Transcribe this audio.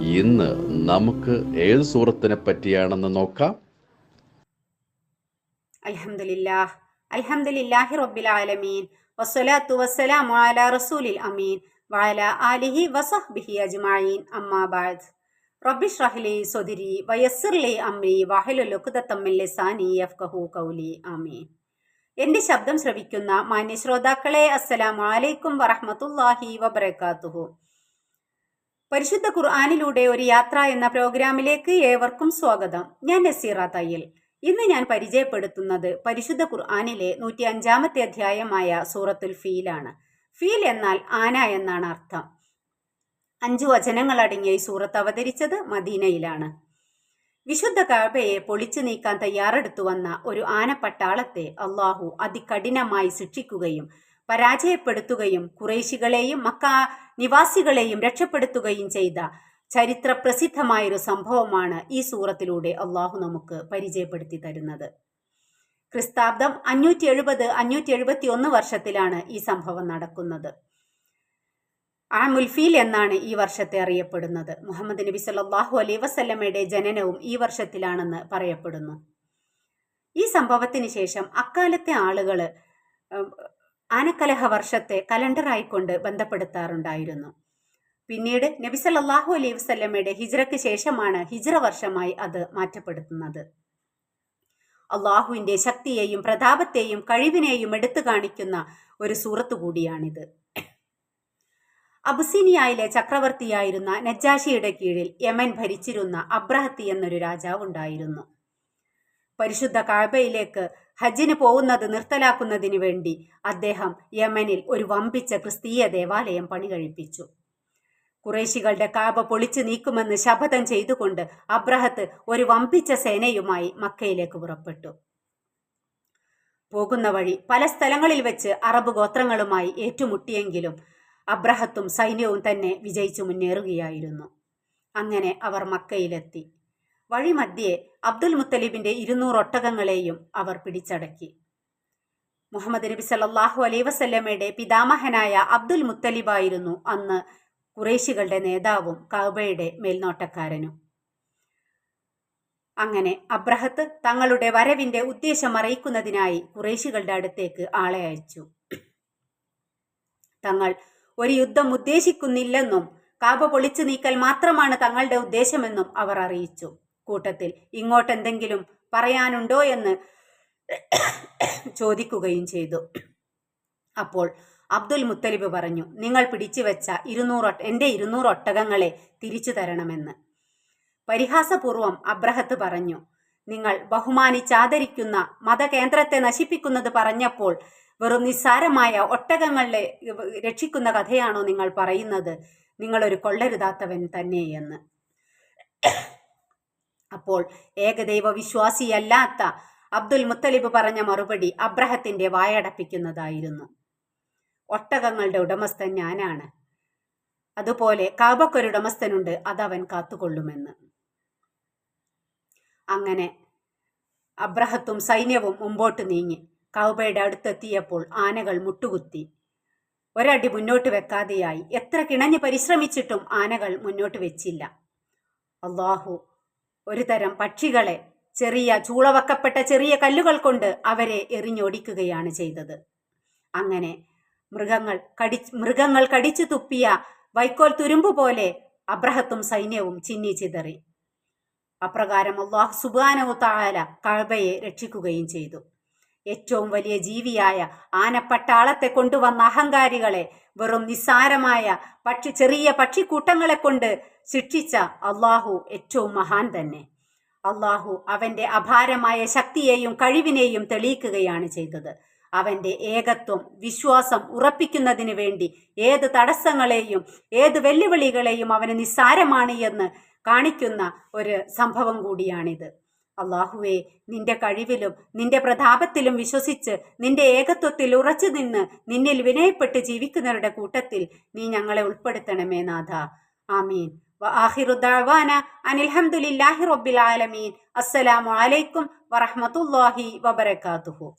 ഇന്ന് നമുക്ക് ഏത് സൂറത്തിനെ പറ്റിയാണെന്ന് നോക്കാം? അൽഹംദുലില്ലാഹ്. അൽഹംദുലില്ലാഹി റബ്ബിൽ ആലമീൻ. വസ്സലാത്തു വസ്സലാമു അലാ റസൂലിൽ അമീൻ. വഅല ആലിഹി വസഹ്ബിഹി അജ്മഈൻ. അമ്മാ ബഅദ്. റബ്ബി ഷ്റഹ്ലി വയസ്സിർലി വയസ്സിർ ലി അംരി വഹലുൽ ഉഖ്ദത്തം മിൻ ലിസാനി യഫ്ഖഹു ഖൗലി. ആമീൻ. എന്റെ ശബ്ദം ശ്രവിക്കുന്ന മാന്യ ശ്രോതാക്കളെ അസ്സലാമു അലൈക്കും വറഹ്മത്തുള്ളാഹി വബറകാതുഹു. പരിശുദ്ധ ഖുർആാനിലൂടെ ഒരു യാത്ര എന്ന പ്രോഗ്രാമിലേക്ക് ഏവർക്കും സ്വാഗതം. ഞാൻ നസീറ തയ്യൽ. ഇന്ന് ഞാൻ പരിചയപ്പെടുത്തുന്നത് പരിശുദ്ധ ഖുർആാനിലെ നൂറ്റി അഞ്ചാമത്തെ അധ്യായമായ സൂറത്തുൽ ഫീലാണ്. ഫീൽ എന്നാൽ ആന എന്നാണ് അർത്ഥം. അഞ്ചു വചനങ്ങൾ അടങ്ങിയ ഈ സൂറത്ത് അവതരിച്ചത് മദീനയിലാണ്. വിശുദ്ധ കാബയെ പൊളിച്ചു നീക്കാൻ തയ്യാറെടുത്തു വന്ന ഒരു ആനപ്പട്ടാളത്തെ അള്ളാഹു അതികഠിനമായി ശിക്ഷിക്കുകയും പരാജയപ്പെടുത്തുകയും കുറേശികളെയും മക്ക നിവാസികളെയും രക്ഷപ്പെടുത്തുകയും ചെയ്ത ചരിത്ര പ്രസിദ്ധമായൊരു സംഭവമാണ് ഈ സൂറത്തിലൂടെ അള്ളാഹു നമുക്ക് പരിചയപ്പെടുത്തി തരുന്നത്. ക്രിസ്താബ്ദം അഞ്ഞൂറ്റി എഴുപത് അഞ്ഞൂറ്റി എഴുപത്തി ഒന്ന് വർഷത്തിലാണ് ഈ സംഭവം നടക്കുന്നത്. ആ മുൽഫീൽ എന്നാണ് ഈ വർഷത്തെ അറിയപ്പെടുന്നത്. മുഹമ്മദ് നബി സല്ലാഹു അലൈ വസല്ലമയുടെ ജനനവും ഈ വർഷത്തിലാണെന്ന് പറയപ്പെടുന്നു. ഈ സംഭവത്തിന് ശേഷം അക്കാലത്തെ ആളുകൾ ഉം, ആനക്കലഹ വർഷത്തെ കലണ്ടർ കലണ്ടറായിക്കൊണ്ട് ബന്ധപ്പെടുത്താറുണ്ടായിരുന്നു. പിന്നീട് നബി സല്ലല്ലാഹു അലൈഹി വസല്ലമയുടെ ഹിജ്റയ്ക്ക് ശേഷമാണ് ഹിജ്റ വർഷമായി അത് മാറ്റപ്പെടുത്തുന്നത്. അള്ളാഹുവിന്റെ ശക്തിയെയും പ്രതാപത്തെയും കഴിവിനെയും എടുത്തു കാണിക്കുന്ന ഒരു സൂറത്ത് കൂടിയാണിത്. അബുസീനിയയിലെ ചക്രവർത്തിയായിരുന്ന നജ്ജാഷിയുടെ കീഴിൽ യമൻ ഭരിച്ചിരുന്ന അബ്രഹത്തി എന്നൊരു രാജാവുണ്ടായിരുന്നു. പരിശുദ്ധ കാബയിലേക്ക് ഹജ്ജിന് പോകുന്നത് നിർത്തലാക്കുന്നതിന് വേണ്ടി അദ്ദേഹം യമനിൽ ഒരു വമ്പിച്ച ക്രിസ്തീയ ദേവാലയം പണി കഴിപ്പിച്ചു. കുറേശികളുടെ കാബ പൊളിച്ചു നീക്കുമെന്ന് ശപഥം ചെയ്തുകൊണ്ട് അബ്രഹത്ത് ഒരു വമ്പിച്ച സേനയുമായി മക്കയിലേക്ക് പുറപ്പെട്ടു. പോകുന്ന വഴി പല സ്ഥലങ്ങളിൽ വെച്ച് അറബ് ഗോത്രങ്ങളുമായി ഏറ്റുമുട്ടിയെങ്കിലും അബ്രഹത്തും സൈന്യവും തന്നെ വിജയിച്ചു മുന്നേറുകയായിരുന്നു. അങ്ങനെ അവർ മക്കയിലെത്തി. വഴിമധ്യേ അബ്ദുൽ മുത്തലിബിന്റെ ഇരുന്നൂറ് ഒട്ടകങ്ങളെയും അവർ പിടിച്ചടക്കി. മുഹമ്മദ് നബി സല്ലാഹു അലൈ വസല്ലമയുടെ പിതാമഹനായ അബ്ദുൽ മുത്തലിബായിരുന്നു അന്ന് കുറേശികളുടെ നേതാവും കൗബയുടെ മേൽനോട്ടക്കാരനും. അങ്ങനെ അബ്രഹത്ത് തങ്ങളുടെ വരവിന്റെ ഉദ്ദേശം അറിയിക്കുന്നതിനായി കുറേശികളുടെ അടുത്തേക്ക് ആളെ അയച്ചു. തങ്ങൾ ഒരു യുദ്ധം ഉദ്ദേശിക്കുന്നില്ലെന്നും കാബ പൊളിച്ചു നീക്കൽ മാത്രമാണ് തങ്ങളുടെ ഉദ്ദേശമെന്നും അവർ അറിയിച്ചു. കൂട്ടത്തിൽ ഇങ്ങോട്ടെന്തെങ്കിലും പറയാനുണ്ടോ എന്ന് ചോദിക്കുകയും ചെയ്തു. അപ്പോൾ അബ്ദുൽ മുത്തലിബ് പറഞ്ഞു നിങ്ങൾ പിടിച്ചു വെച്ച ഇരുന്നൂറ് എന്റെ ഇരുന്നൂറ് ഒട്ടകങ്ങളെ തിരിച്ചു തരണമെന്ന്. പരിഹാസപൂർവം അബ്രഹത്ത് പറഞ്ഞു നിങ്ങൾ ബഹുമാനിച്ചാദരിക്കുന്ന മതകേന്ദ്രത്തെ നശിപ്പിക്കുന്നത് പറഞ്ഞപ്പോൾ വെറും നിസ്സാരമായ ഒട്ടകങ്ങളെ രക്ഷിക്കുന്ന കഥയാണോ നിങ്ങൾ പറയുന്നത്? നിങ്ങളൊരു കൊള്ളരുതാത്തവൻ തന്നെ എന്ന് അപ്പോൾ ഏകദൈവ വിശ്വാസിയല്ലാത്ത അബ്ദുൽ മുത്തലിബ് പറഞ്ഞ മറുപടി അബ്രഹത്തിന്റെ വായടപ്പിക്കുന്നതായിരുന്നു. ഒട്ടകങ്ങളുടെ ഉടമസ്ഥൻ ഞാനാണ്. അതുപോലെ കാബക്കൊരു ഉടമസ്ഥനുണ്ട് അതവൻ കാത്തുകൊള്ളുമെന്ന്. അങ്ങനെ അബ്രഹത്തും സൈന്യവും മുമ്പോട്ട് നീങ്ങി. കൗബയുടെ അടുത്തെത്തിയപ്പോൾ ആനകൾ മുട്ടുകുത്തി. ഒരടി മുന്നോട്ട് വെക്കാതെയായി. എത്ര കിണഞ്ഞ് പരിശ്രമിച്ചിട്ടും ആനകൾ മുന്നോട്ട് വെച്ചില്ല. അള്ളാഹു ഒരു തരം പക്ഷികളെ ചെറിയ ചൂളവക്കപ്പെട്ട ചെറിയ കല്ലുകൾ കൊണ്ട് അവരെ എറിഞ്ഞൊടിക്കുകയാണ് ചെയ്തത്. അങ്ങനെ മൃഗങ്ങൾ കടി മൃഗങ്ങൾ കടിച്ചു തുപ്പിയ വൈക്കോൽ തുരുമ്പ് പോലെ അബ്രഹത്തും സൈന്യവും ചിന്നി ചിതറി. അപ്രകാരം അള്ളാഹു സുബാനവു താല കഴബയെ രക്ഷിക്കുകയും ചെയ്തു. ഏറ്റവും വലിയ ജീവിയായ ആനപ്പട്ടാളത്തെ കൊണ്ടുവന്ന അഹങ്കാരികളെ വെറും നിസ്സാരമായ പക്ഷി ചെറിയ പക്ഷിക്കൂട്ടങ്ങളെ കൊണ്ട് ശിക്ഷിച്ച അള്ളാഹു ഏറ്റവും മഹാൻ തന്നെ. അള്ളാഹു അവന്റെ അപാരമായ ശക്തിയെയും കഴിവിനെയും തെളിയിക്കുകയാണ് ചെയ്തത്. അവന്റെ ഏകത്വം വിശ്വാസം ഉറപ്പിക്കുന്നതിന് വേണ്ടി ഏത് തടസ്സങ്ങളെയും ഏത് വെല്ലുവിളികളെയും അവന് നിസ്സാരമാണ് എന്ന് കാണിക്കുന്ന ഒരു സംഭവം കൂടിയാണിത്. അള്ളാഹുവേ നിന്റെ കഴിവിലും നിന്റെ പ്രതാപത്തിലും വിശ്വസിച്ച് നിന്റെ ഏകത്വത്തിൽ ഉറച്ചു നിന്ന് നിന്നിൽ വിനയപ്പെട്ട് ജീവിക്കുന്നവരുടെ കൂട്ടത്തിൽ നീ ഞങ്ങളെ ഉൾപ്പെടുത്തണമേ നാഥ. ആമീൻ. വആഖിറു ദഅവാന അനിൽഹംദുലില്ലാഹി റബ്ബിൽ ആലമീൻ. അസ്സലാമു അലൈക്കും വറഹ്മത്തുള്ളാഹി വബറകാതുഹു.